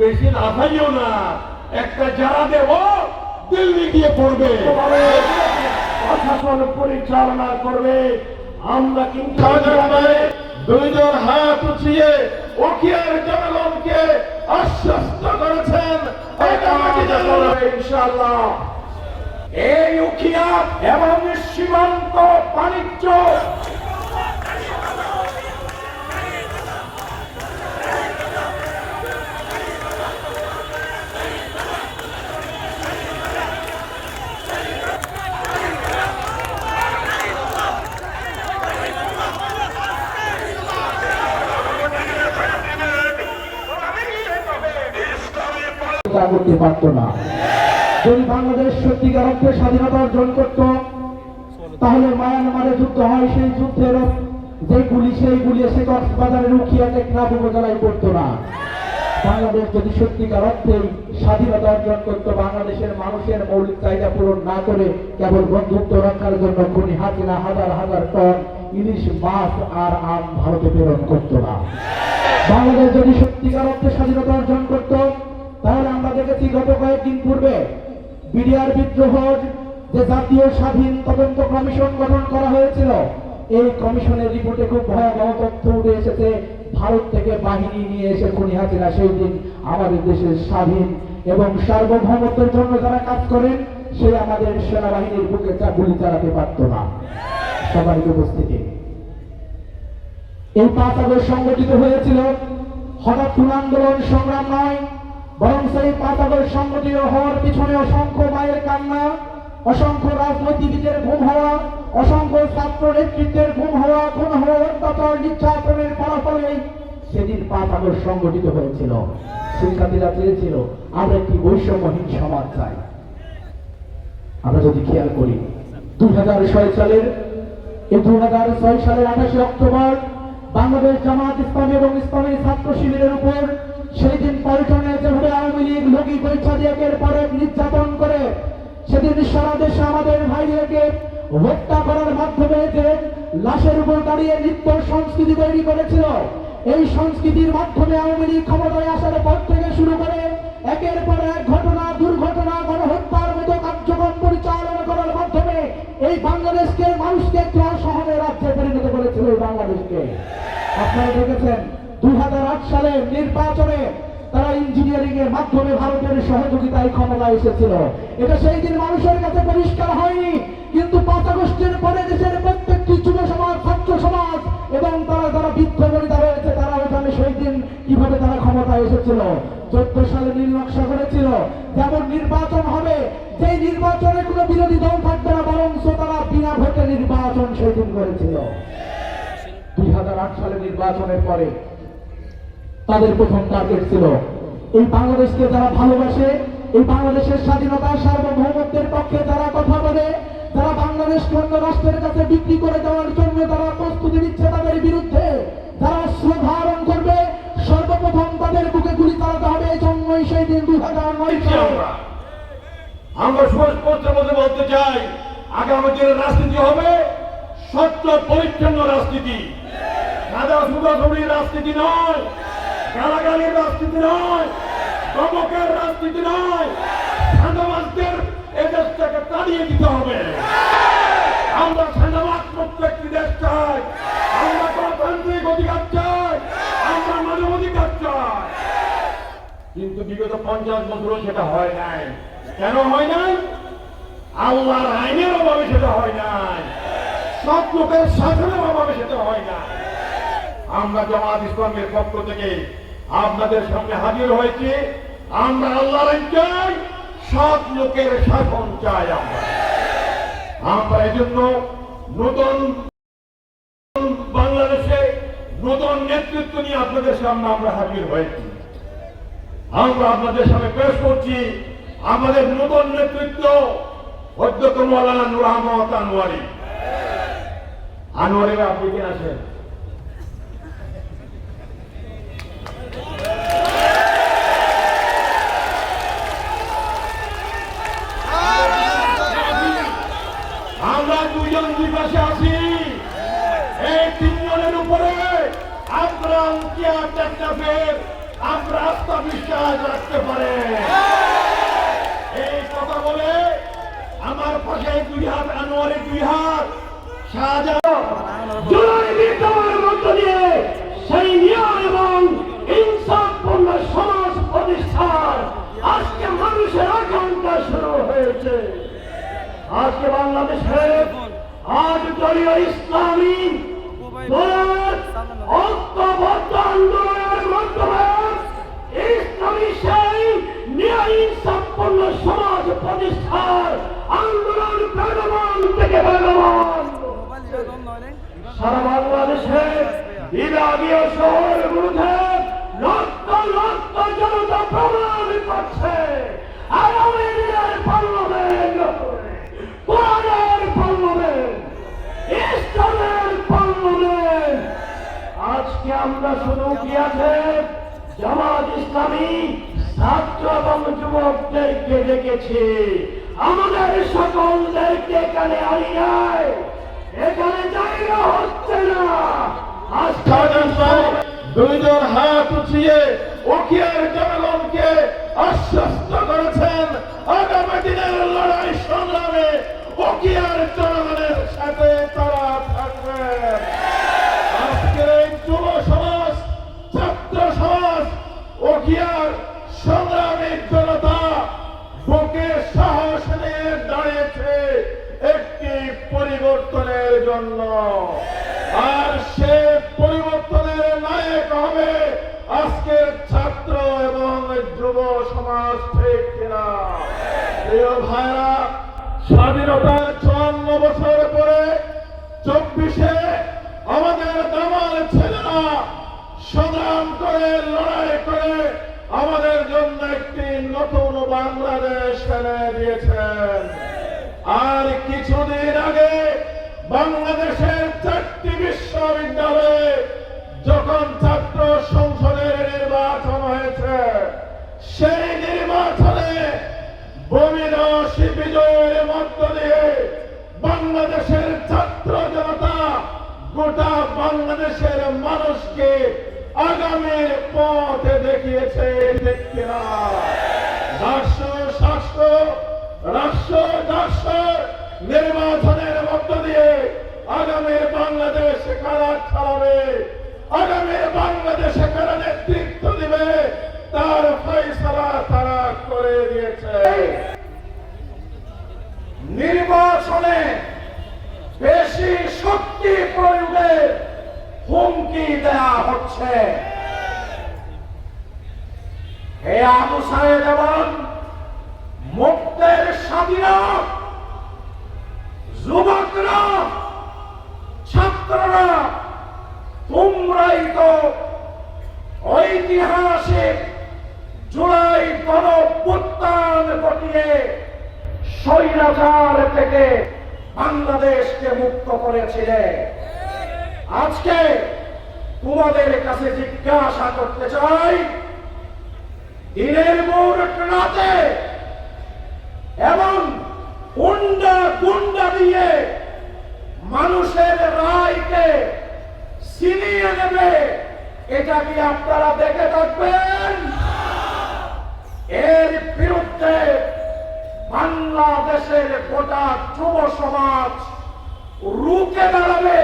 বেশি লাফাইও না একটা যারা দেব দিল্লি গিয়ে পড়বে। প্রশাসন পরিচালনা করবে। আমরা কিন্তু দুইজন হাত উঠিয়ে উখিয়ার জনগণকে আশ্বস্ত করেছেন। ইনশাআল্লাহ। এই উখিয়া এবং সীমান্ত বাণিজ্য তা করতে পারতো না। যদি বাংলাদেশ সত্যিকার অর্থে স্বাধীনতা অর্জন করত, তাহলে মায়ানমারে যুদ্ধ হয়, সেই যুদ্ধের যে গুলি, সেই গুলি এসে কক্সবাজারের উখিয়া টেকনাফ উপজেলায় পড়তো না। বাংলাদেশ যদি সত্যিকার অর্থেই স্বাধীনতা অর্জন করত, বাংলাদেশের মানুষের মৌলিক চাহিদা পূরণ না করে কেবল বন্ধুত্ব রক্ষার জন্য খুনি হাসিনা হাজার হাজার টন ইলিশ, মাছ আর আম ভারতে প্রেরণ করতো না। বাংলাদেশ যদি সত্যিকার অর্থে স্বাধীনতা অর্জন করত দেখেছি গত কয়েকদিন পূর্বে বিডিআর বিদ্রোহ যে জাতীয় স্বাধীন তদন্ত কমিশন গঠন করা হয়েছিল, এই কমিশনের রিপোর্টে খুব ভয়াবহ তথ্য উঠে এসেছে। ভারত থেকে বাহিনী নিয়ে এসে খুনি হাসিনা সেই দিন আমাদের দেশের স্বাধীন এবং সার্বভৌমত্বের জন্য যারা কাজ করেন, সে আমাদের সেনাবাহিনীর বুকে গুলি চালাতে পারত না। সবারই উপস্থিতি। এই পাঁচ আগস্ট সংগঠিত হয়েছিল। হঠাৎ আন্দোলন সংগ্রাম নয়। বরং সেই আগস্ট সংগঠিত হওয়ার পিছনে অসংখ্য মায়ের কান্না, অসংখ্য রাজনৈতিকদের ঘুম হওয়া, অসংখ্য ছাত্র নেতৃত্বের ঘুম হওয়া খুন হওয়া অত্যাচার নির্যাতনের ফলাফলেই সেদিন আগস্ট সংগঠিত হয়েছিল। শিক্ষার্থীরা চেয়েছিল, আমরা একটি বৈষম্যহীন সমাজ চাই। আমরা যদি খেয়াল করি, দুই হাজার ছয় সালের, এই ছয় সালের আঠাশে অক্টোবর বাংলাদেশ জামাত ইসলামী এবং ইসলামী ছাত্র শিবিরের উপর সেই দিন পল্টনে লগি পরীক্ষা দিয়ে একের পর এক নির্যাতন করে সেদিন সারা দেশে আমাদের ভাইদেরকে হত্যা করার মাধ্যমে যে লাশের উপর দাঁড়িয়ে নৃত্য সংস্কৃতি তৈরি করেছিল, এই সংস্কৃতির মাধ্যমে আওয়ামী লীগ ক্ষমতায় আসার পর থেকে শুরু করে একের পর এক ঘটনা, দুর্ঘটনা, গণহত্যার মতো কার্যক্রম পরিচালনা করার মাধ্যমে এই বাংলাদেশকে মানুষকে একটি অসহনের রাজ্যে পরিণত করেছিল এই বাংলাদেশকে। আপনারা দেখেছেন, দুই সালের নির্বাচনে তারা ইঞ্জিনিয়ারিং এর মাধ্যমে ভারতের সহযোগিতায় ক্ষমতায় এসেছিল। এটা সেই দিন মানুষের কাছে পরিষ্কার হয়নি, কিন্তু পাঁচ আগস্টের পরে দেশের প্রত্যেকটি যুব সমাজ, ছাত্র সমাজ এবং তারা যারা বৃদ্ধ বনিতা রয়েছে, তারা ওখানে সেই দিন কীভাবে তারা ক্ষমতায় এসেছিল। চোদ্দ সালে নীল নকশা করেছিল। যেমন নির্বাচন হবে, যেই নির্বাচনে কোনো বিরোধী দল থাকবে না বরং তারা বিনা ভোটে নির্বাচন সেই দিন করেছিল। দুই হাজার আট সালে নির্বাচনের পরে তাদের প্রথম টার্গেট ছিল। এই বাংলাদেশকে যারা ভালোবাসে, এই বাংলাদেশের স্বাধীনতা, সার্বভৌমত্বের পক্ষে যারা কথা বলে, যারা বাংলাদেশকে অন্য রাষ্ট্রের কাছে বিক্রি করে দেওয়ার জন্য তারা প্রস্তুতি নিচ্ছে তাদের বিরুদ্ধে, যারা অস্ত্র করবে, সর্বপ্রথম তাদের বুকে গুলি চালাতে হবে এই জন্যই সেই দিন দুই হাজার নয় আমরা সুস্পষ্টের মধ্যে বলতে চাই, আগামী দিনের রাজনীতি হবে সত্য পরিচ্ছন্ন রাজনীতি। সাদা সুদাসুরির রাজনীতি নয়। গালাগালির রাজনীতি নয়, দমকের রাজনীতি নয় সাদাবাসদের এদেশটাকে তাড়িয়ে দিতে হবে। আমরা সাদাবাস মুক্ত একটি দেশ চাই, আমরা গণতান্ত্রিক অধিকার চাই, আমরা মানব অধিকার চাই। কিন্তু বিগত পঞ্চাশ বছরও সেটা হয় নাই। কেন হয় নাই? আল্লাহর আইনের অভাবে সেটা হয় নাই। সব লোকের শাসনের অভাবে সেটা হয় না আমরা জামাত ইসলামের পক্ষ থেকে আপনাদের সামনে হাজির হয়েছি। আমরা আল্লাহর চাই লোকের শাসন চাই আমরা। আমরা এই জন্য নতুন বাংলাদেশে নতুন নেতৃত্ব নিয়ে আপনাদের সামনে আমরা হাজির হয়েছি। আমরা আপনাদের সামনে পেশ করছি আমাদের নতুন নেতৃত্ব অধ্যক্ষ মৌলানা নুর আহমদ আনোয়ারি। আনোয়ারি আপনি কে আছেন আমরা বিকাশে আছি। এই তিনজনের উপরে আগ্রাম কেয়ার টেকনাফের আমরা আস্থা রাখতে পারে। এই কথা বলে আমার পাশে দুই হাত আনোয়ারের দুই হাত শাহজাহান জুলাই এবং ইনসাফপূর্ণ সমাজ প্রতিষ্ঠার আজকে মানুষের আকাঙ্ক্ষা শুরু হয়েছে। আজকে বাংলাদেশে আজ দলীয় ইসলামী ঐক্যবদ্ধ আন্দোলনের মাধ্যমে ইসলামী সেই ন্যায় ইনসাফপূর্ণ সমাজ প্রতিষ্ঠার আন্দোলন বেগবান থেকে বেগবান সারা বাংলাদেশে বিভাগীয় শহরগুলোতে লক্ষ লক্ষ জনতা প্রমাণ করছে। আগামী দিনের পার্লামেন্ট। কোরআনের পার্লামেন্ট ইসলামের পার্লামেন্ট আজকে আমরা শুধু কি জামাত ইসলামী ছাত্র এবং যুবকদেরকে ডেকেছি। আমাদের সকলদেরকে এখানে আনি এখানে জায়গা হচ্ছে না। দুইজন হাত উঠিয়ে ওকিয়ার জনগণকে আশ্বস্ত করেছেন। আগামী দিনের ওকিয়ার জনগণের সাথে তারা থাকবেন আজকের এই যুব সমাজ, ছাত্র সমাজ ওকিয়ার সংগ্রামী জনতা বুকে সাহস নিয়ে দাঁড়িয়েছে একটি পরিবর্তনের জন্য। আর সে পরিবর্তনের নায়ক হবে আজকের ছাত্র এবং যুব সমাজ, ঠিক কিনা? প্রিয় ভাইরা স্বাধীনতার চুয়ান্ন বছর পরে চব্বিশে আমাদের দামাল ছেলেরা সংগ্রাম করে, লড়াই করে আমাদের জন্য একটি নতুন বাংলাদেশ এনে দিয়েছেন। আর কিছুদিন আগে বাংলাদেশের চারটি বিশ্ববিদ্যালয়ে যখন ছাত্র সংসদের নির্বাচন হয়েছে, সেই নির্বাচনে বমিরসী বিজয়ের মধ্য দিয়ে বাংলাদেশের ছাত্র জনতা গোটা বাংলাদেশের মানুষকে আগামীর পথে দেখিয়েছে, দেখতে না। রাষ্ট্র রাষ্ট্র রাষ্ট্র নির্বাচনের মধ্য দিয়ে আগামীর বাংলাদেশ কারা চালাবে আগামীর বাংলাদেশে কারা নেতৃত্ব দিবে তার ফয়সলা তারা করে দিয়েছে নির্বাচনে বেশি শক্তি প্রয়োগের হুমকি দেয়া হচ্ছে হে আবু সাহেব এবং মুক্তের স্বাধীরা যুবকরা, ছাত্ররা তোমরাই ঐতিহাসিক জুলাই গণপুত্তান ঘটিয়ে স্বৈরাচার থেকে বাংলাদেশকে মুক্ত করেছিলে। আজকে তোমাদের কাছে জিজ্ঞাসা করতে চাই দিনের মোড় রাতে এবং গুন্ডা গুন্ডা দিয়ে মানুষের রায়কে ছিনিয়ে নেবে, এটা কি আপনারা দেখে থাকবেন? এর বিরুদ্ধে বাংলাদেশের গোটা যুব সমাজ রুখে দাঁড়াবে।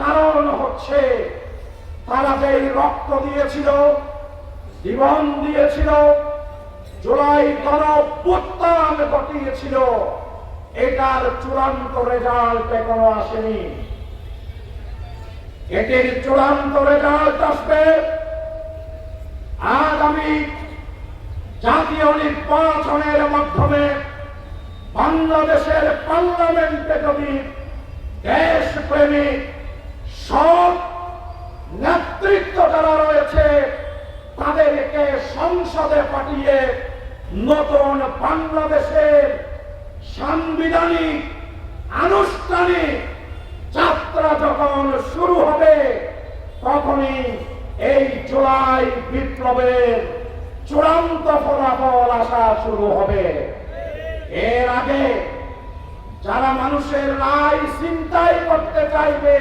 কারণ হচ্ছে, তারা যেই রক্ত দিয়েছিল জীবন দিয়েছিল, জুলাই গণপুত্তান ঘটিয়েছিল। এটার চূড়ান্ত রেজাল্ট এখনও আসেনি। এটির চূড়ান্ত রেজাল্ট আসবে আগামী জাতীয় নির্বাচনের মাধ্যমে বাংলাদেশের পার্লামেন্টে যদি দেশপ্রেমিক সব সংসদে পাঠিয়ে নতুন বাংলাদেশের সাংবিধানিক, আনুষ্ঠানিক যাত্রা যখন শুরু হবে, তখনই এই জুলাই বিপ্লবের চূড়ান্ত ফলাফল আসা শুরু হবে। এর আগে যারা মানুষের রায় চিন্তাই করতে চাইবে,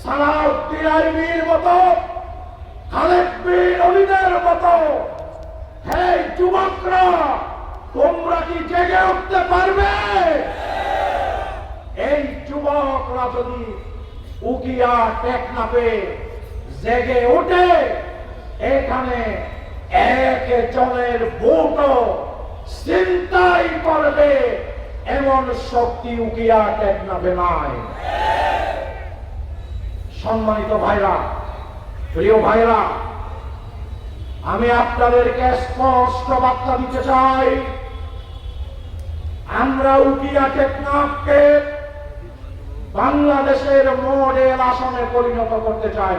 সালাউদ্দিন আইবির মতো, খালেদ বিন অলিদের মতো হে যুবকরা, তোমরা কি জেগে উঠতে পারবে? এই যুবকরা যদি উকিয়া টেকনাপে জেগে ওঠে, এখানে এক জনের ভোটও চিন্তাই করবে, এমন শক্তি উকিয়া টেকনাপে নাই। সম্মানিত ভাইরা, প্রিয় ভাইরা আমি আপনাদেরকে স্পষ্ট বার্তা দিতে চাই। আমরা উকিয়া টেকনাফকে বাংলাদেশের মডেল আসনে পরিণত করতে চাই।